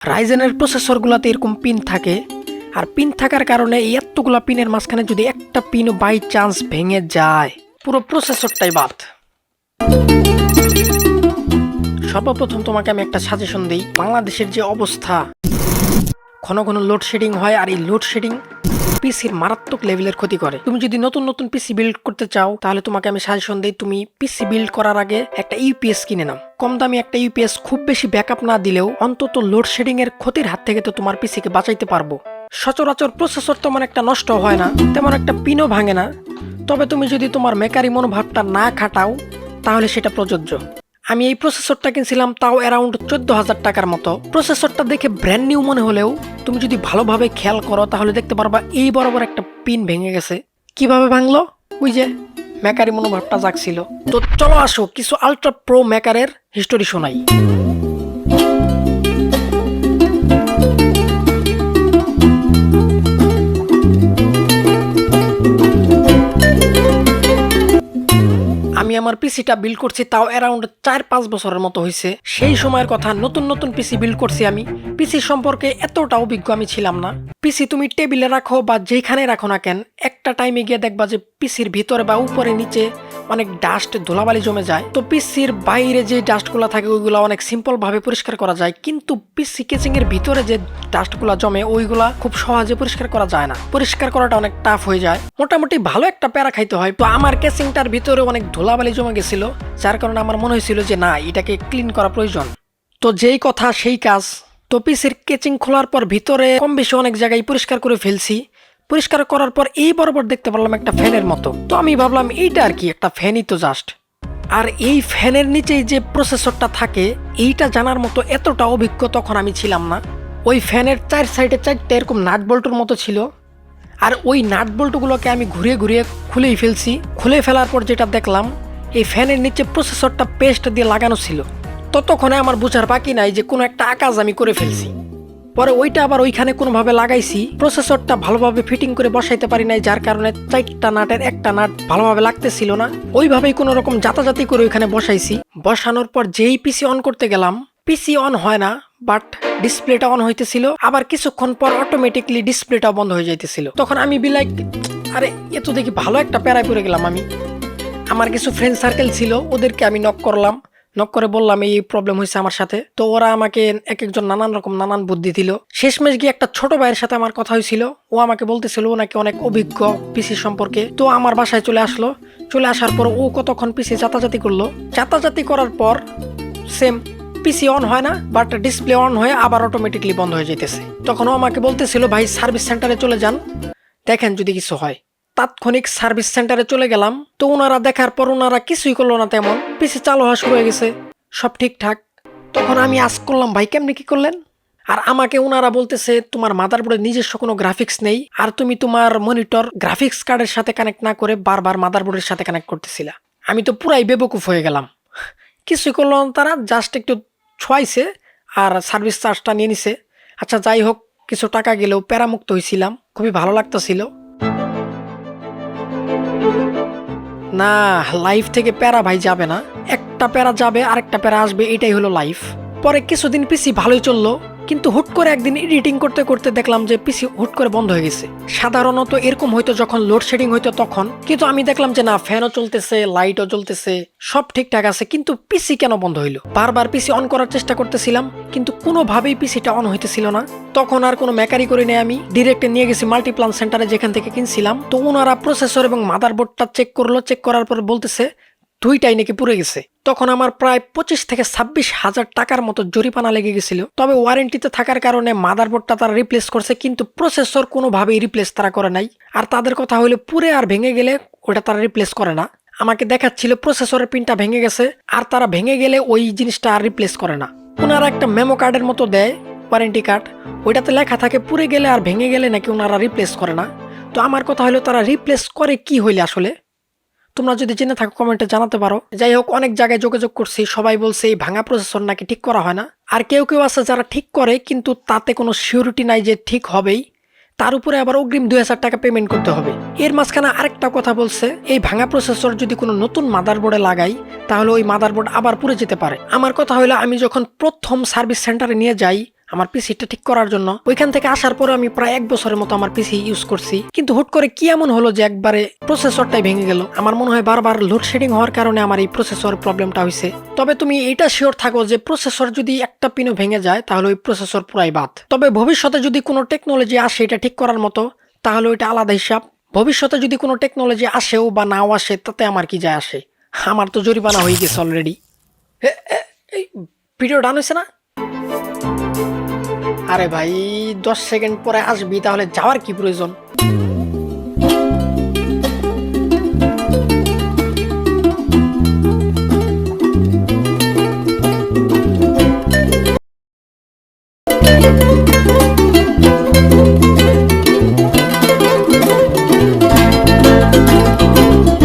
রাইজেনের প্রসেসরগুলোতে এরকম পিন থাকে। আর পিন থাকার কারণে এই এতগুলা পিনের মাঝখানে যদি একটা পিন বাই চান্স ভেঙে যায়, পুরো প্রসেসরটাই বাদ। সর্বপ্রথম তোমাকে আমি একটা সাজেশন দিই, বাংলাদেশের যে অবস্থা, ঘন ঘন লোডশেডিং হয়, আর এই লোডশেডিং পিসির মারাত্মক লেভেলের ক্ষতি করে। তুমি যদি নতুন নতুন পিসি বিল্ড করতে চাও, তাহলে তোমাকে আমি সাজেশন দিই, তুমি পিসি বিল্ড করার আগে একটা ইউপিএস কিনে নাও। কম দামি একটা ইউপিএস খুব বেশি ব্যাকআপ না দিলেও অন্তত লোডশেডিং এর ক্ষতির হাত থেকে তো তোমার পিসিকে বাঁচাইতে পারব। সচরাচর প্রসেসর তেমন একটা নষ্ট হয় না, তেমন একটা পিনও ভাঙে না। তবে তুমি যদি তোমার মেকারি মনোভাবটা না খাটাও, তাহলে সেটা প্রযোজ্য। আমি এই প্রসেসরটা কিনছিলাম তাও অ্যারাউন্ড চোদ্দ হাজার টাকার মতো। প্রসেসরটা দেখে ব্র্যান্ড নিউ মনে হলেও তুমি যদি ভালোভাবে খেয়াল করো তাহলে দেখতে পারবা এই বরাবর একটা পিন ভেঙে গেছে। কীভাবে ভাঙলো? ওই যে মেকারি মনোভাবটা জাগছিল। তো চলো আসো, কিছু আলট্রা প্রো মেকারের হিস্টোরি শোনাই। আমার পিসিটা বিল্ড করছি, তাও অ্যারাউন্ড চার পাঁচ বছরের মতো হয়েছে সেই সময়ের কথা নতুন নতুন পিসি বিল্ড করছি আমি। পিসি সম্পর্কে এতটা অভিজ্ঞ আমি ছিলাম না। পিসি তুমি টেবিলে রাখো বা যেখানে রাখো না কেন, একটা টাইমে গিয়ে দেখবা যে পিসির ভিতরে বা উপরে নিচে অনেক ডাস্ট ধুলাবালি জমে যায়। তো পিসির বাইরে যে ডাস্টগুলো থাকে, ওইগুলো অনেক সিম্পল ভাবে পরিষ্কার করা যায়। কিন্তু পিসি কেচিং এর ভিতরে যে ডাস্টগুলো জমে, ওইগুলা খুব সহজে পরিষ্কার করা যায় না। পরিষ্কার করাটা অনেক টাফ হয়ে যায়। মোটামুটি ভালো একটা প্যারা খাইতে হয়। তো আমার কেচিংটার ভিতরে অনেক ধুলাবালি জমে গেছিল, যার কারণে আমার মনে হয়েছিল যে না, এটাকে ক্লিন করা প্রয়োজন। তো যেই কথা, সেই কাজ। তো পিসির কেচিং খোলার পর ভিতরে কম বেশি অনেক জায়গায় পরিষ্কার করে ফেলছি। পরিষ্কার করার পর এই বরাবর দেখতে পারলাম একটা ফ্যানের মতো। তো আমি ভাবলাম, এইটা আর কি, একটা ফ্যানই তো জাস্ট আর এই ফ্যানের নিচেই যে প্রসেসরটা থাকে, এইটা জানার মতো এতটা অভিজ্ঞ তখন আমি ছিলাম না। ওই ফ্যানের চার সাইডে চারটে এরকম নাট বল্টুর মতো ছিল। আর ওই নাট বল্টুগুলোকে আমি ঘুরিয়ে ঘুরিয়ে খুলেই ফেলছি। খুলে ফেলার পর যেটা দেখলাম এই ফ্যানের নিচে প্রসেসরটা পেস্ট দিয়ে লাগানো ছিল। ততক্ষণে আমার বোঝার বাকি নাই যে কোনো একটা আকাজ আমি করে ফেলছি। পরে ওইটা আবার ওইখানে কোনোভাবে লাগাইছি। প্রসেসরটা ভালোভাবে ফিটিং করে বসাইতে পারি নাই, যার কারণে চারটা নাটের একটা নাট ভালোভাবে লাগতেছিল না। ওইভাবেই কোনো রকম জাতাজাতি করে ওইখানে বসাইছি। বসানোর পর যেই পিসি অন করতে গেলাম, পিসি অন হয় না, বাট ডিসপ্লেটা অন হইতেছিল। আবার কিছুক্ষণ পর অটোমেটিকলি ডিসপ্লেটা বন্ধ হয়ে যাইতেছিল। তখন আমি বিলাইক আরে, এ তো দেখি ভালো একটা প্যারায় পড়ে গেলাম আমি। আমার কিছু ফ্রেন্ড সার্কেল ছিল, ওদেরকে আমি নক করলাম। নক করে বললাম, এই প্রবলেম হয়েছে আমার সাথে। তো ওরা আমাকে এক একজন নানান রকম নানান বুদ্ধি দিল। শেষমেশ গিয়ে একটা ছোট ভাইয়ের সাথে আমার কথা হয়েছিল। ও আমাকে বলতেছিল, ও নাকি অনেক অভিজ্ঞ পিসি সম্পর্কে। তো আমার বাসায় চলে আসলো। চলে আসার পর ও কতক্ষণ পিসি জাতাজাতি করল। জাতাজাতি করার পর সেম পিসি অন হয় না বাট ডিসপ্লে অন হয়ে আবার অটোমেটিকলি বন্ধ হয়ে যাইতেছে। তখন ও আমাকে বলতেছিল, ভাই সার্ভিস সেন্টারে চলে যান। দেখেন যদি কিছু হয়। তাৎক্ষণিক সার্ভিস সেন্টারে চলে গেলাম, তো ওনারা দেখার পর ওনারা কিছুই করল না তেমন। পিসি চালু শুরু হয়ে গেছে। সব ঠিকঠাক। তখন আমি আজ করলাম, ভাই, কেমনি কি করলেন? আর আমাকে ওনারা বলতেছে, তোমার মাদারবোর্ডে নিজস্ব কোনো গ্রাফিক্স নেই, আর তুমি তোমার মনিটর গ্রাফিক্স কার্ডের সাথে কানেক্ট না করে বারবার মাদারবোর্ডের সাথে কানেক্ট করতেছিলা। আমি তো পুরাই বেবকুফ হয়ে গেলাম। কিছুই করল না তারা জাস্ট একটু ছোয়াইছে আর সার্ভিস চার্জটা নিয়ে নিছে। আচ্ছা যাই হোক, কিছু টাকা গেলেও প্যারামুক্ত হয়েছিলাম খুবই ভালো লাগতেছিল। না লাইফ থেকে প্যারা ভাই যাবে না। একটা প্যারা যাবে, আরেকটা প্যারা আসবে, এটাই হলো লাইফ পরে কিছুদিন পিসি ভালোই চলল। কিন্তু হুট করে একদিন এডিটিং করতে করতে দেখলাম যে পিসি হুট করে বন্ধ হয়ে গেছে। সাধারণত এরকম হয়তো যখন লোডশেডিং হইতো তখন, কিন্তু আমি দেখলাম যে না ফ্যানও চলতেছে লাইটও চলতেছে, সব ঠিকঠাক আছে, কিন্তু পিসি কেন বন্ধ হইল? বারবার পিসি অন করার চেষ্টা করতেছিলাম, কিন্তু কোনোভাবেই পিসিটা অন হইতেছিল না। তখন আর কোনো মেকারি করে নেই আমি ডিরেক্ট নিয়ে গেছি মাল্টিপ্লান সেন্টারে যেখান থেকে কিনছিলাম। তো ওনারা প্রসেসর এবং মাদারবোর্ডটা চেক করল চেক করার পর বলতেছে দুইটাই নাকি পুড়ে গেছে। তখন আমার প্রায় পঁচিশ থেকে ছাব্বিশ হাজার টাকার মতো জরিপানা লেগে গেছিল। তবে ওয়ারেন্টিতে থাকার কারণে মাদারবোর্ডটা তারা রিপ্লেস করছে, কিন্তু প্রসেসর কোনোভাবেই রিপ্লেস তারা করে নাই। আর তাদের কথা হলো পুরে আর ভেঙে গেলে ওটা তারা রিপ্লেস করে না। আমাকে দেখাচ্ছিল প্রসেসরের পিনটা ভেঙে গেছে, আর তারা ভেঙে গেলে ওই জিনিসটা আর রিপ্লেস করে না। ওনারা একটা মেমো কার্ডের মতো দেয় ওয়ারেন্টি কার্ড ওইটাতে লেখা থাকে, পুড়ে গেলে আর ভেঙে গেলে নাকি ওনারা রিপ্লেস করে না? তো আমার কথা হলো তারা রিপ্লেস করে কি হইলে আসলে? তোমরা যদি জেনে থাকো কমেন্টে জানাতে পারো। যাই হোক অনেক জায়গায় যোগাযোগ করছি। সবাই বলছে, এই ভাঙা প্রসেসর নাকি ঠিক করা হয় না? আর কেউ কেউ আছে যারা ঠিক করে, কিন্তু তাতে কোনো সিউরিটি নাই যে ঠিক হবেই। তার উপরে আবার অগ্রিম দুই হাজার টাকা পেমেন্ট করতে হবে। এর মাঝখানে আরেকটা কথা বলছে, এই ভাঙা প্রসেসর যদি কোনো নতুন মাদারবোর্ডে লাগাই, তাহলে ওই মাদারবোর্ড আবার পুড়ে যেতে পারে। আমার কথা হলো আমি যখন প্রথম সার্ভিস সেন্টারে নিয়ে যাই আমার পিসিটা ঠিক করার জন্য। ওইখান থেকে আসার পরে আমি প্রায় এক বছরের মতো আমার পিসি ইউজ করছি। কিন্তু হুট করে কি এমন হলো যে একবারে প্রসেসরটাই ভেঙে গেল। আমার মনে হয় বারবার লোডশেডিং হওয়ার কারণে আমার এই প্রসেসর প্রবলেমটা হয়েছে তবে তুমি এটা শিওর থাকো যে প্রসেসর যদি একটা পিনও ভেঙে যায়, তাহলে ওই প্রসেসর পুরাই বাদ। তবে ভবিষ্যতে যদি কোনো টেকনোলজি আসে এটা ঠিক করার মতো, তাহলে ওইটা আলাদা হিসাব। ভবিষ্যতে যদি কোনো টেকনোলজি আসেও বা নাও আসে, তাতে আমার কি যায় আসে? আমার তো জরিমানা হয়ে গেছে অলরেডি ভিডিও ডান হয়েছে না? আরে ভাই দশ সেকেন্ড পরে আসবি তাহলে যাওয়ার কি প্রয়োজন?